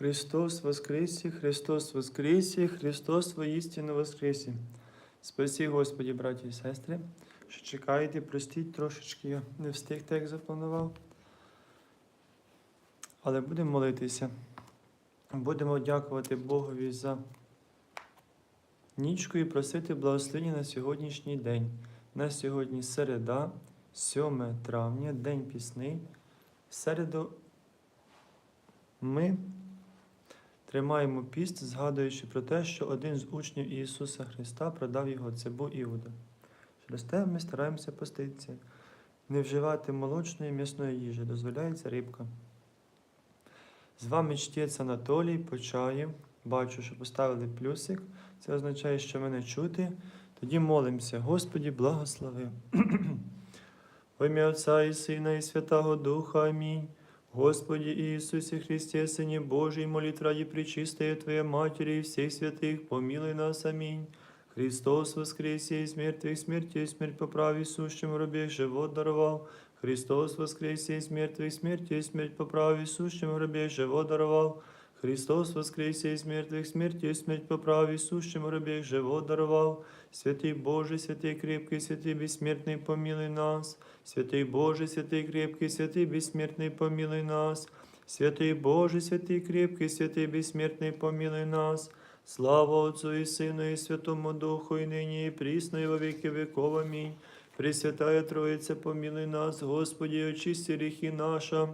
Христос воскресе, Христос воскресе, Христос воістину воскресе. Спасі, Господі, браті і сестри, що чекаєте, простіть трошечки, я не встиг так, запланував. Але будемо молитися. Будемо дякувати Богові за нічку і просити благословення на сьогоднішній день. На сьогодні середа, 7 травня, День пісний. В середу ми тримаємо піст, згадуючи про те, що один з учнів Ісуса Христа продав його, це Іуда. Через те ми стараємося поститися, не вживати молочної м'ясної їжі, дозволяється рибка. З вами чтець Анатолій Почаєв. Бачу, що поставили плюсик. Це означає, що мене чути. Тоді молимося. Господі, благослови. В ім'я Отця і Сина, і Святого Духа. Амінь. Господи Иисусе Христе, Сыне Божий, молит ради Пречистая Твоя Матери и всех святых, помилуй нас, аминь. Христос воскресе из мертвых, смертью смерть поправи, сущим в рабе живот даровал. Христос воскресе из мертвых, смертью смерть поправи, сущим в рабе живот даровал. Христос воскресе из мертвых, смертью смерть поправи, сущим в рабе живот даровал. Святый Божий, святый крепкий, святый бессмертный, помилуй нас. Святий Боже, святий крепкий, святий безсмертний, помилуй нас. Святий Боже, святий крепкий, святий безсмертний, помилуй нас. Слава Отцу і Сину, і Святому Духу, і нині, і прісно, і во віки веков. Амінь. Пресвятая Троїця, помилуй нас, Господи, очисти гріхи наша.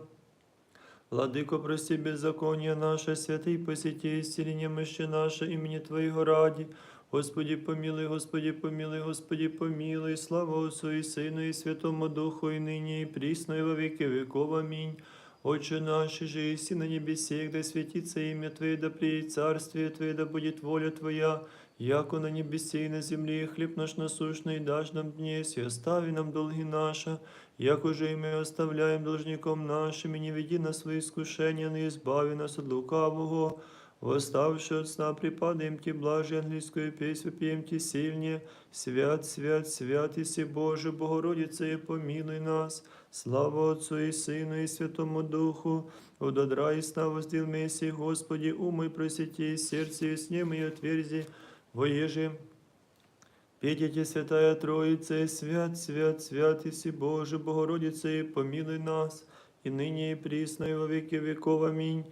Владико, прости беззаконие наше, святий посети исцеление мощи наше, імені Твоего раді. Господи, помилуй, Господи, помилуй, Господи, помилуй, слава Отцу Сину, і Святому Духу, і нині, і прісно, і во віки веков. Амінь. Отче наш, же иси на небесе, да святится имя Твое, да приедет царствие Твое, да будет воля Твоя, яко на небесе и на земле, хлеб наш насущный дашь нам днесь, и остави нам долги наши, як уже и мы оставляем должником нашим, и не веди нас свои искушения, но избави нас от лукавого. Восставши от сна, припадаем Ти, блажи английскую песню, пьем Ти сильнее. Свят, свят, свят, Иси Боже, Богородица, и помилуй нас. Слава Отцу и Сыну, и Святому Духу. Удодра и сна воздел Мессии, Господи, умой просети, сердце и сне мои отверзи, воежи. Петите, Святая Троица, свят, свят, свят, Иси Боже, Богородица, и помилуй нас, и ныне, и присно, и во веки веков. Аминь.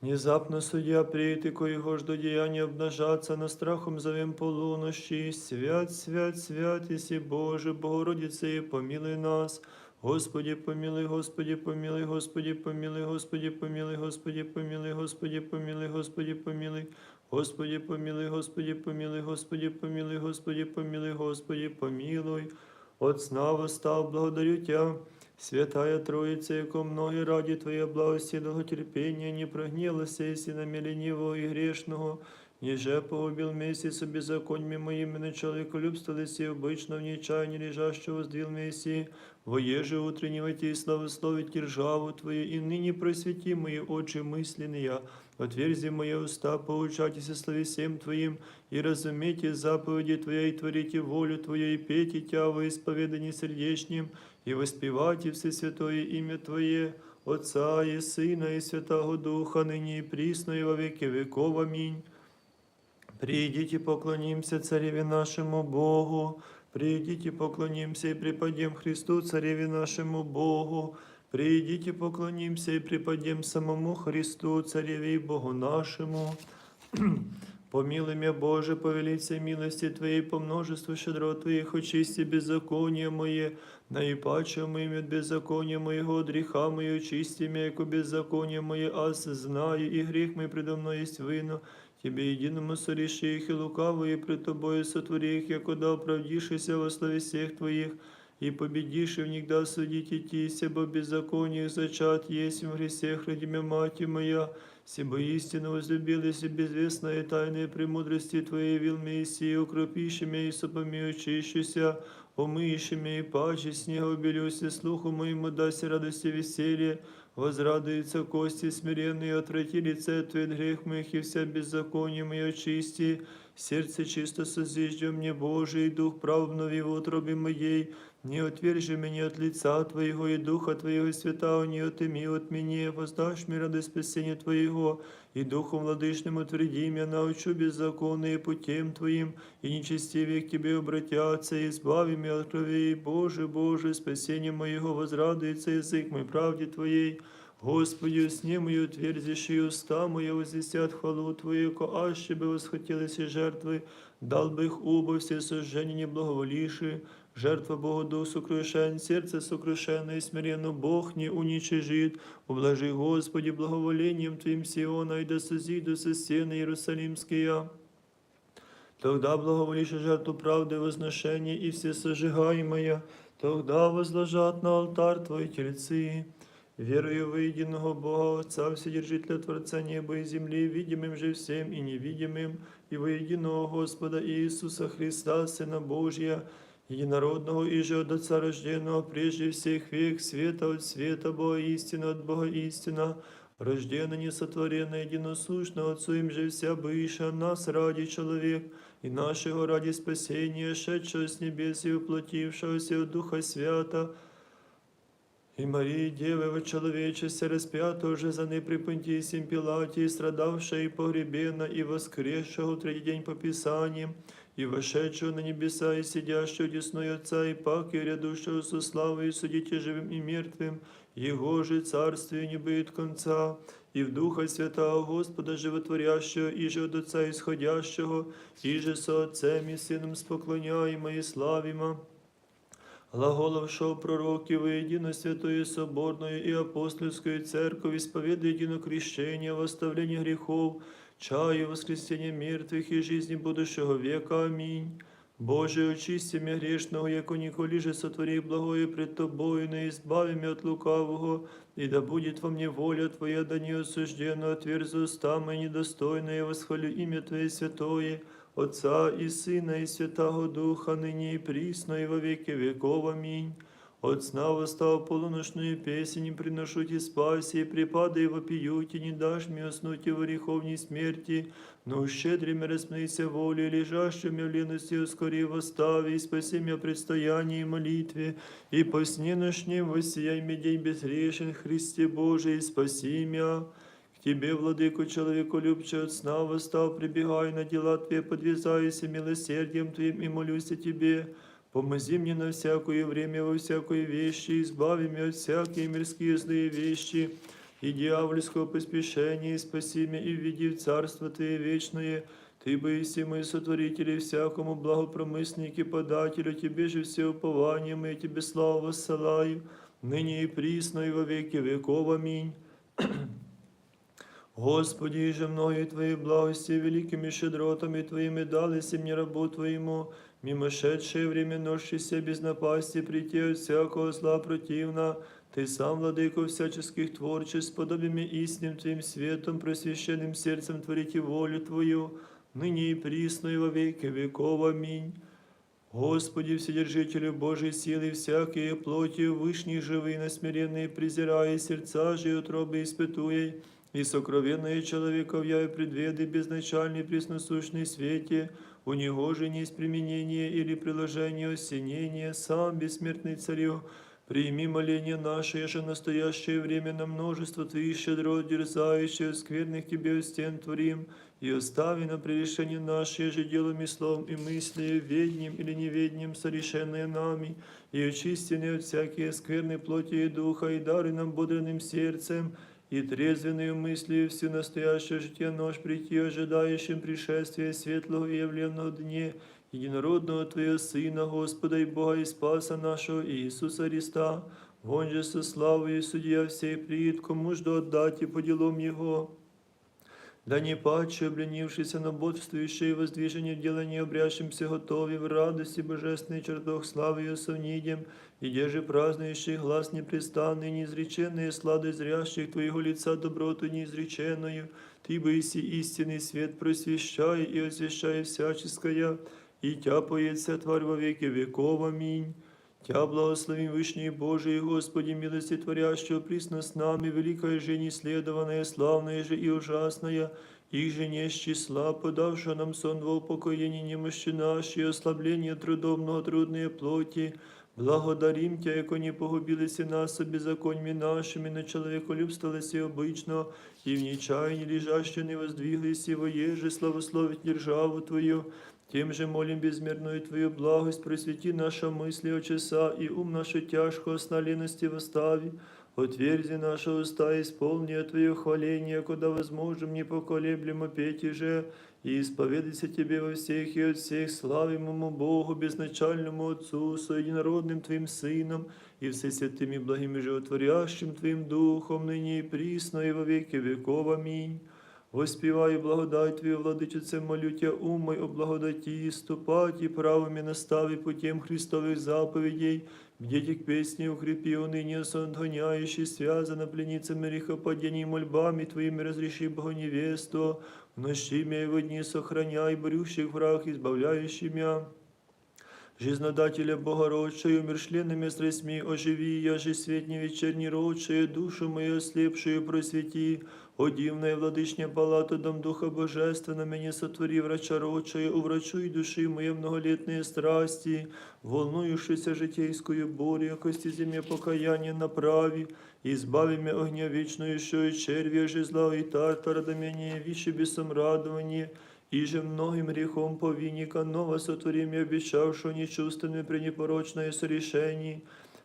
Внезапно судья прийти, коего жду деяния обнажаться, на страхом зовем полунощи. Свят, свят, свят, Иси Боже, Богородице, и помилуй нас. Господи, помилуй, Господи, помилуй, Господи, помилуй, Господи, помилуй, Господи, помилуй, Господи, помилуй, Господи, помилуй. Господи, помилуй, Господи, помилуй, Господи, помилуй, Господи, помилуй, Господи, помилуй. От сна восстав, благодарю Тя. Святая Троїця, яко многі раді Твоя благості, довготерпіння, не прогнилась, і на і грешного, ниже погубил вместе с беззакониями моими на человеколюбство лиси обычно в нечаянии лежащего сдвил Мессии, воеже утреннего Ти славословить ржаву Твою, и ныне просвети мои очи мысленные, отверзи мои уста, поучайтесь слове всем Твоим, и разумейте заповеди Твоя, и творите волю Твою, и пейте Тя во исповедании сердечнем, и воспевайте все святое имя Твое, Отца и Сына и Святого Духа, ныне и присно и во веки веков. Аминь. Придите, поклонимся Цареве нашему Богу, придите, поклонимся и преподем Христу, Цареве нашему Богу, придите, поклонимся и преподем самому Христу, Цареве и Богу нашему. Помилуй Боже, по велице милости Твоей, по множеству щедрот Твоих, очисти беззаконие мое, наипаче моим от беззакония моего, от греха мое, очисти меня, яко беззаконие мое, аз знаю, и грех мой предо мной есть вино, Тебе единому сореши их, и лукавые пред Тобою сотвори их, якода оправдишися во славе всех Твоих, и победишь, и в них да судите Тися, бо беззаконие зачат есть в гресех, родимя мать моя, Сибо истину возлюбилась и безвестная тайная премудрости Твоей вил Мессии, укропиши меня и сопами очищуся, умыиши меня и паче снега убелюся, слуху моему дасть радости веселье, возрадуются кости смиренные, отврати лице Твое от грех моих и вся беззаконие мое очисти, Сердце чисто созиждя мне, Божий, и дух прав обнови в утробе моей. Не отвержи меня от лица Твоего и Духа Твоего святого не отыми от меня, воздашь мне ради спасения Твоего, и Духом Владышным утверди меня, научу беззаконные путем Твоим, и нечестивее к Тебе обратятся, и избави меня от крови, Боже, Боже, спасение моего возрадуется язык мой правде Твоей. Господи, сне мою отверзишь, и уста моя возвестят хвалу Твою, ко аще бы восхотелись и жертвы, дал бы их убо все сожжения не благоволившие, жертва Богу дух сокрушен, сердце сокрушенное и смиренно Бог не уничижит. Ублажи, Господи, благоволением Твоим Сиона, и да созиду со стены Иерусалимские. Тогда благоволишь жертву правды возношения и все сожигаемое, тогда возложат на алтарь Твои тельцы. Верую в единого Бога, Отца, Вседержителя Творца неба и земли, видимым же всем и невидимым, и во единого Господа Иисуса Христа, Сына Божия, единородного и же от Отца рожденного, прежде всех век, света от света, Бога истина от Бога истина, рожденно несотворенно, единосущно Отцу им же вся быша, нас ради человек, и нашего ради спасения, шедшего с небес и воплотившегося от Духа Свята, и Марии, Девы, во человечестве распятого же за ней при Понтисим Пилате, и страдавшая и погребена, и воскресшего в третий день по Писаниям, и вошедшего на небеса, и сидящего десной Отца, и пак, и рядущего со славой, и судите живым и мертвым, Его же царствие не будет конца, и в Духа Святого Господа Животворящего, и же от Отца исходящего, и же со Отцем и Сыном споклоняемо и славимо, глаголовшего пророків воедино Святою Соборною и Апостольскую Церковь, исповедуя едино крещение, восставление грехов, чаю, воскресения мертвых и жизни будущего века. Аминь. Боже, очисти меня грешного, яко николи же сотвори благое пред Тобою, не избави меня от лукавого, и да будет во мне воля Твоя, да не осужденно отверзу уста мои недостойные, восхвалю имя Твое святое, Отца и Сына и Святого Духа, ныне и присно, и во веки веков. Аминь. От сна восстав полуношную песень, приношу ти спаси, припады и вопиют, и не дашь мне уснуть и в греховней смерти, но щедрым распнися воле, лежащим в лености ускори восстави, и спаси меня предстоянии и молитве, и по сне ночнем воссияй мне день безгрешен, Христе Божий, спаси меня. К Тебе, владыку, человеку любче от сна восстав, прибегай на дела Твои, подвязайся милосердием Твоим и молюсь о Тебе. Помози мне на всякое время, во всякой вещи, избави меня от всякие мирские злые вещи и дьявольского поспешения, и спаси меня и введи в Царство Твое вечное. Ты боиси мой сотворитель и всякому благопромыснике, подателю, Тебе же все упование мы, Тебе славу воссылаю, ныне и присно, и во веки веков. Аминь. Господи, же мною Твоей благости, великими щедротами Твоими дались мне рабу Твоему, мимошедшее время носшийся без напасти, прийти от всякого зла противна, Ты сам, владыко всяческих творчеств, подобиями истинным Твоим светом, просвященным сердцем творите волю Твою, ныне и присно, и во веки веков. Аминь. Господи, Вседержителю Божьей силы, всякие плоти, вышние живые, насмиренные, презирая сердца же и утробы испытуя, и сокровенное человеков я и предведы безначальный пресносущный свете, у него же не есть применение или приложение осенения, сам бессмертный царю, Прими моление наше, же настоящее время на множество Твоих щедрот, дерзающих, скверных Тебе стен творим, и остави на прегрешение наше же делом и словом и мыслью, ведним или неведним, сорешенное нами, и очистенные от всякие скверной плоти и духа, и дары нам бодренным сердцем, и трезвенную мысли все настоящее житие нож прийти, ожидающим пришествия светлого и явленного дне, единородного Твоего Сына, Господа и Бога и Спаса нашего Иисуса Христа, Он же со славою судья всей приит, кому ж отдать и по делам Его. Да не паче, обленившийся на бодствующее воздвижение дела не обрящимся готове в радости божественный чертог славы ее совнидем, и где же празднующий глаз непрестанный, неизреченные слады зрящих Твоего лица доброту неизреченную, Ты боиси истинный свет просвещай и освящай всяческое, и Тя поется тварь во веки веков. Аминь. Тя благословим Вышний Божий, Господи, милости творящего присно с нами, великая же неследованная, славная же и ужасная, их же не с числа, подавшего нам сон во упокоение немощи наши, и ослабление трудом многотрудные плоти, Благодарим Тя, яко не погубилися нас беззаконьми нашими, на человеколюбствовалися обычно, и в нечаянии лежаще не воздвиглись, и воеже славословить державу Твою, тем же молим безмерную Твою благость, просвети наша мысли о часа, и ум нашу тяжко сна лености восстави, Отверзи наши уста, исполни Твое хваление, куда возможным непоколеблемо петь же, и исповедайся Тебе во всех и от всех, славимому Богу, безначальному Отцу, со единородным Твоим Сыном, и всесвятым и благим и животворящим Твоим Духом, ныне и присно, и во веки веков. Аминь. Воспіваю благодать Твою, владичице, молю умой, ум мой о благодаті, ступать и правом и настави путем Христових заповедей, бдеть к песне укрепи уныние сон гоняющий, связано пленницами грехопадений мольбами Твоими разреши Богоневесту, в ночи и в дни сохраняй, борющих враг, избавляющий мя. Жизнодателя Богородчою, умершленными страстьми оживи, я же свет не вечерний родшая, душу мою ослепшую просвети, о дивная владычня палата, дом Духа Божественного, меня сотвори врача родшая, уврачуй души мои многолетные страсти, волнующуюся житейскую бурю, кости земле покаяние направи, избави меня огня вечную, еще и червя же зла и тартара, да меня вище бесом радование, и же многим грехом повинника ново сотворим и обещавшего нечувственное пренепорочное сорешение.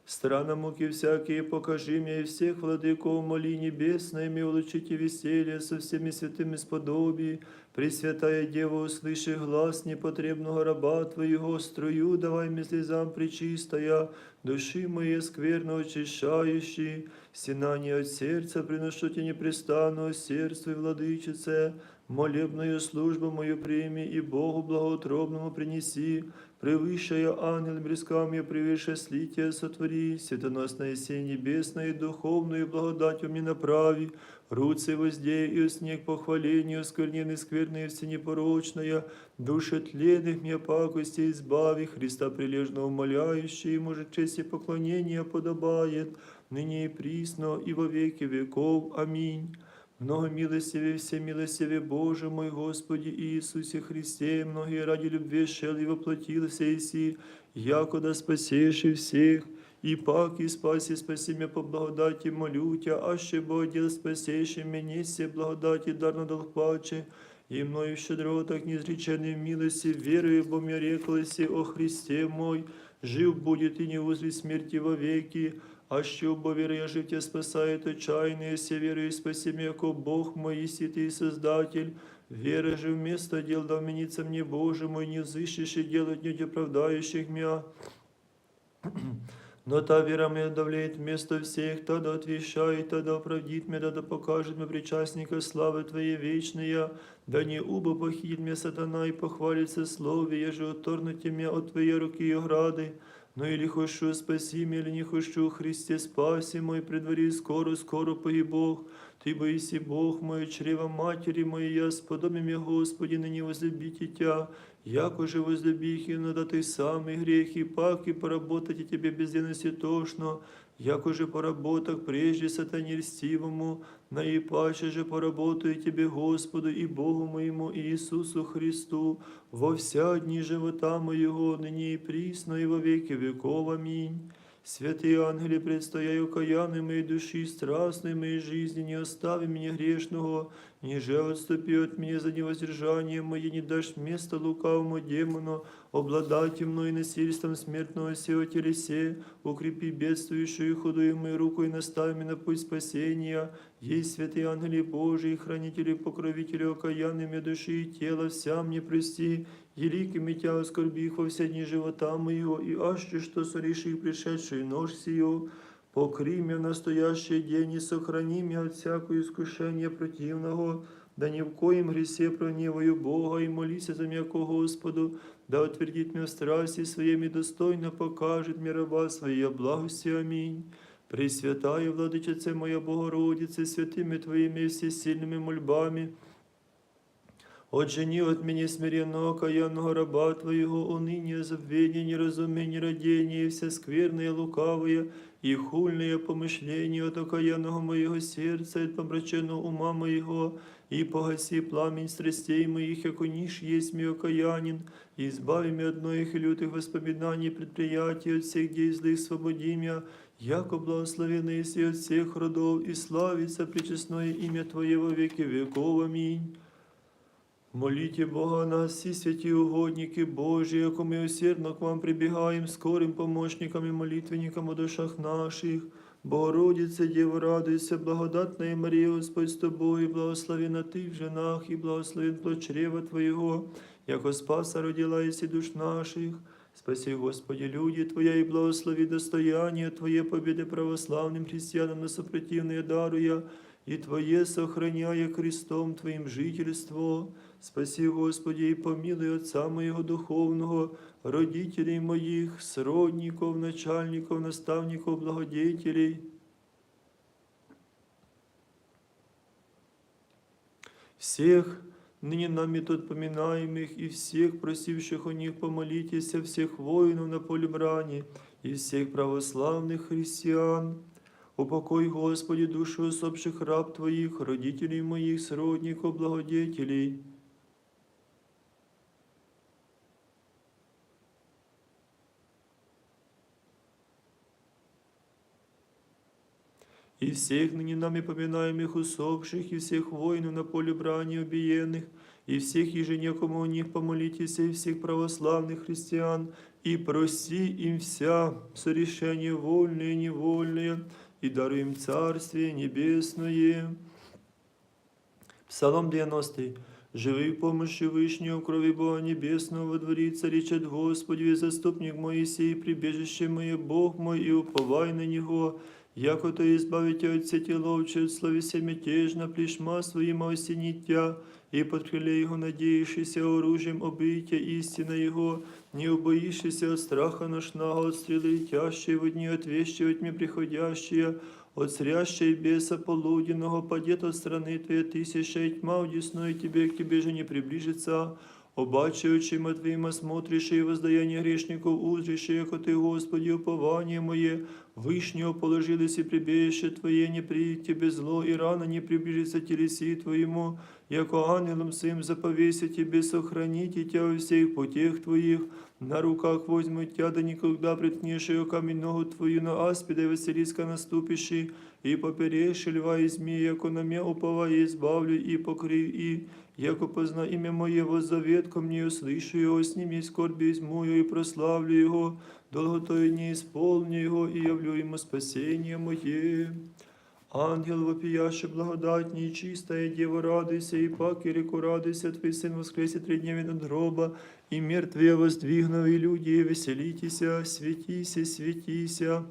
Страна муки всякие покажи мне и всех владыков моли небесной, ми улучите веселье со всеми святыми сподобии. Пресвятая Дева, услыши глаз непотребного раба Твоего, струю давай мне слезам причистая, души моей скверно очищающей, стенание от сердца приношу тебе непрестанного сердца и владычице, молебную службу мою прими и Богу благоутробному принеси, превыщая ангел бресками, превыше слития сотвори, светоносное сень небесное и духовную благодатью мне направи, руцы воздей и снег похвалению, скверненный скверные все непорочная, души тленных мне пакости избави, Христа прилежно умоляющий, может честь и поклонение подобает, ныне и присно, и во веки веков. Аминь. Много милостивее, все милостивее Боже мой Господи Иисусе Христе, многие ради любви шел и воплотился Иси, якода спасеши всех, и пак и спаси, спаси меня по благодати, молю Тя, аще Богдел спасеши меня, все благодати дарно долг плаче, и мною щедротах неизреченной милости, верую, бо мне реклоси о Христе мой, жив будет и не возле смерти вовеки, а що бо віри життя спасает отчаянные, все веры и спаси меня, яко Бог мой, святый Создатель, Вера же вместо дел да вменится мне, Боже мой, не взыщешь делать не оправдающих меня. Но та вера моя давляет вместо всех, та да отвещает, та да оправдит меня, да покажет мне причастника славы Твоей вечная, да не убо похитит меня сатана и похвалится слове, еже отторнуть меня от Твоей руки и ограды. Но или хочу спаси меня, или не хочу, Христе спаси мой, предвари скоро, скоро пои Бог. Ты боиси Бог мой, чрева матери моей, я сподоби мне, Господи, ныне возлюбите Тя, яко же возлюбих и надо Ты самый грех, и пак, и поработать и Тебе безденности тошно, яко же поработах прежде сатане льстивому, наипаче же поработаю Тебе, Господу и Богу моему Иисусу Христу, во вся дни живота моего, ныне и присно, и во веки веков. Аминь. Святые ангели, предстояю каяны моей души, страстной моей жизни, не остави меня грешного, ниже отступи от меня за невоздержание мое, не дашь места лукавому демону, обладайте мной насильством смертного сего телесе, укрепи бедствующую худую мою руку и наставь меня на путь спасения. Есть святые ангели Божии, хранители, покровители окаянными души и тела, вся мне прости, великими тя оскорбих во все дни живота моего, и аще что сореши пришедшую нож сию, покри меня в настоящий день и сохрани меня от всякого искушения противного, да ни в коем гресе проневаю Бога и молися за меня ко Господу, да утвердит меня в страсти своими достойно покажет мне раба своей благости. Аминь. Пресвятая Владычице моя Богородице, святыми Твоими всесильными мольбами, Отжени от меня смиренного каянного раба Твоего, уныние, забвение, неразумение, родение, все скверные, лукавые и хульные помышления от окаянного моего сердца, от помраченного ума моего, и погаси пламень страстей моих, яко ниш есть ми окаянин, и избави меня от многих и лютых воспоминаний, предприятий, от всех дей злых свободи меня, яко благословенный есть от всех родов, и славится пречестное имя Твое во веки веков. Аминь. Молите Бога нас, всі святі угодники Божі, яко ми усердно к вам прибігаємо скорим помощникам і молитвенникам у душах наших. Богородице, Діво, радуйся, благодатна Марія, Господь з тобою, благословена ти в женах, і благословен плод чрева Твоєго, яко спаса родила єси душ наших. Спаси, Господи, люди Твоя, и благослови достояние Твое победы православным христианам на сопротивные даруя, и Твое сохраняя крестом Твоим жительство. Спаси, Господи, и помилуй Отца моего духовного, родителей моих, сродников, начальников, наставников, благодетелей. Всех ныне нами тут поминаемых и всех просивших у них помолитесь, всех воинов на поле брани и всех православных христиан. Упокой, Господи, душу усопших раб Твоих, родителей моих, сродников, благодетелей. и всех ныне нами поминаемых усопших, и всех воинов на поле брани убиенных, и всех еженекому у них помолитесь, и всех православных христиан, и проси им вся сорешения вольные и невольные, и даруй им Царствие Небесное. Псалом 90. Живи в помощи Вышнего, в крови Бога Небесного, во дворица, речет Господи, заступник Моисей, прибежище мое, Бог мой, и уповай на Него, яко то избавите от сети ловче, от словеся мятежно, плешма своим осенитя, и под крыле Его надеявшийся оружием обытия истина Его, не убоишься от страха ношного, от стрелы летящей в дни, от вещи во тьме приходящие, от зрящей беса полуденного, падет от страны Твоя тысяча, и тьма удесной Тебе, к Тебе же не приближится, Обаче очима Твоїма смотришь и воздаяние грешников узришь, яко Ты, Господи, упование мое, Вышнего положилось и прибежище Твое, не придет Тебе зло, и рано не приближится телеси Твоему, яко ангелом своим заповеся Тебе сохраните Тебя во всех путях Твоих, на руках возьму Тебя, да никогда приткнешь ее камень ногу Твою на аспида и Василиска наступиши, и поперешь льва и змея, яко на меня уповая избавлю и покрив, и яко позна имя Моего завет ко мне услышу его, сними скорби из мою и прославлю его, долготою не исполню его и явлю ему спасение мое. Ангел вопияще благодатней, и чистая Дева, радуйся, и пак и реку радуйся, Твой Сын воскресе три дня от гроба, и мертвые воздвигнув, и люди, веселитеся, светися, светися.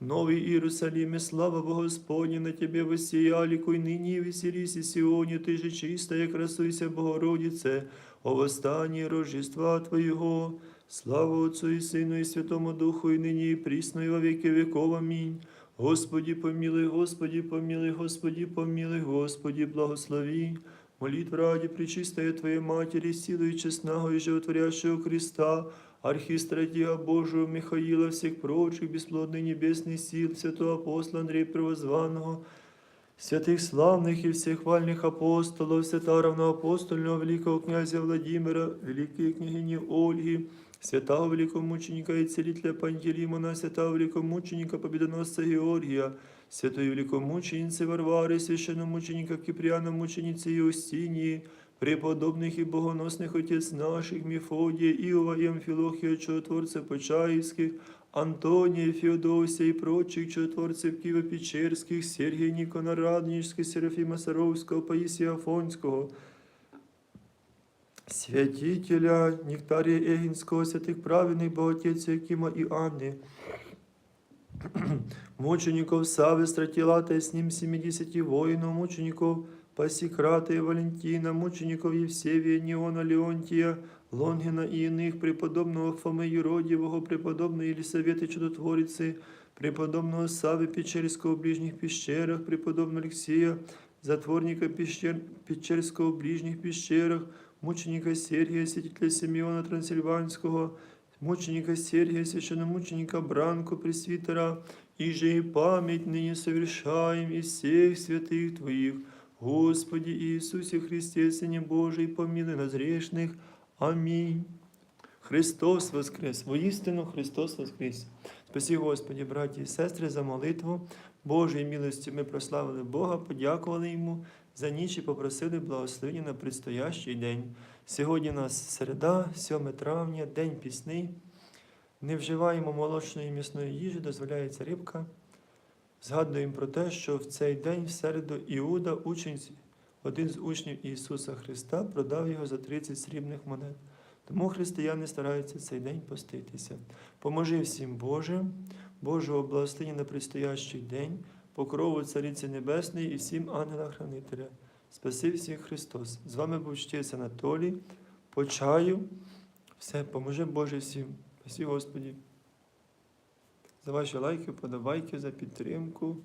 Новый Иерусалиме, слава Богу Господня, на Тебе воссияли, кой ныне веселись и Сионе, Ты же чистая, красуйся, Богородице, о восстании Рождества Твоего. Слава Отцу и Сыну и Святому Духу, и ныне и присно, и во веки веков. Аминь. Господи, помилуй, Господи, помилуй, Господи, помилуй, Господи, благослови. Молитва ради Пречистая Твоей Матери, силу и честного и животворящего Христа, архистратига Божию Михаила, всех прочих бесплодных небесных сил, святого апостола Андрея Первозванного, святых славных и всех вальных апостолов, святого равноапостольного великого князя Владимира, великой княгини Ольги, святого великомученика и целителя Пантелеймона, святого великомученика Победоносца Георгия, святой великомученицы Варвары, священномученика Киприана, мученицы Иустинии, преподобных и богоносных отец наших Мефодия, Иова и Амфилохия, чудотворцев Почаевских, Антония, Феодосия и прочих чудотворцев Киево-Печерских, Сергия Никона Радонежского, Серафима Саровского, Паисия Афонского, святителя Нектария Егинского, святых праведных Боготець Якима и Анны, мучеников Савы, Стратилата и с ним 70 воинов, мучеников Пасикрата и Валентина, мучеников Евсевия, Неона, Леонтия, Лонгина и иных, преподобного Фомы Юродивого, преподобной Елисаветы Чудотворицы, преподобного Савы Печерского в ближних пещерах, преподобного Алексея, затворника пещер, Печерского в ближних пещерах, мученика Сергія, святителя Симеона Трансильванського, мученика Сергія, священномученика Бранко Пресвитера, и же и память ныне совершаем из всех святых Твоих, Господи Иисусе Христе, Сыне Божий, помилуй нас грешных. Амінь. Христос Воскрес! Воістину Христос Воскрес! Спасі Господі, браті і сестри, за молитву. Божої милості ми прославили Бога, подякували Йому за ніч і попросили благословення на предстоящий день. Сьогодні нас середа, 7 травня, день пісний. Не вживаємо молочної і м'ясної їжі, дозволяється рибка. Згадуємо про те, що в цей день, в середу, Іуда, учень, один з учнів Ісуса Христа, продав його за 30 срібних монет. Тому християни стараються цей день поститися. Поможи всім Боже, Божого благословення на предстоящий день, покрову Цариці Небесної і всім ангела-хранителя. Спасив всіх Христос. З вами був чтець Анатолій. По чаю. Все, поможе Боже всім. Спасі Господі. За ваші лайки, подобайки, за підтримку.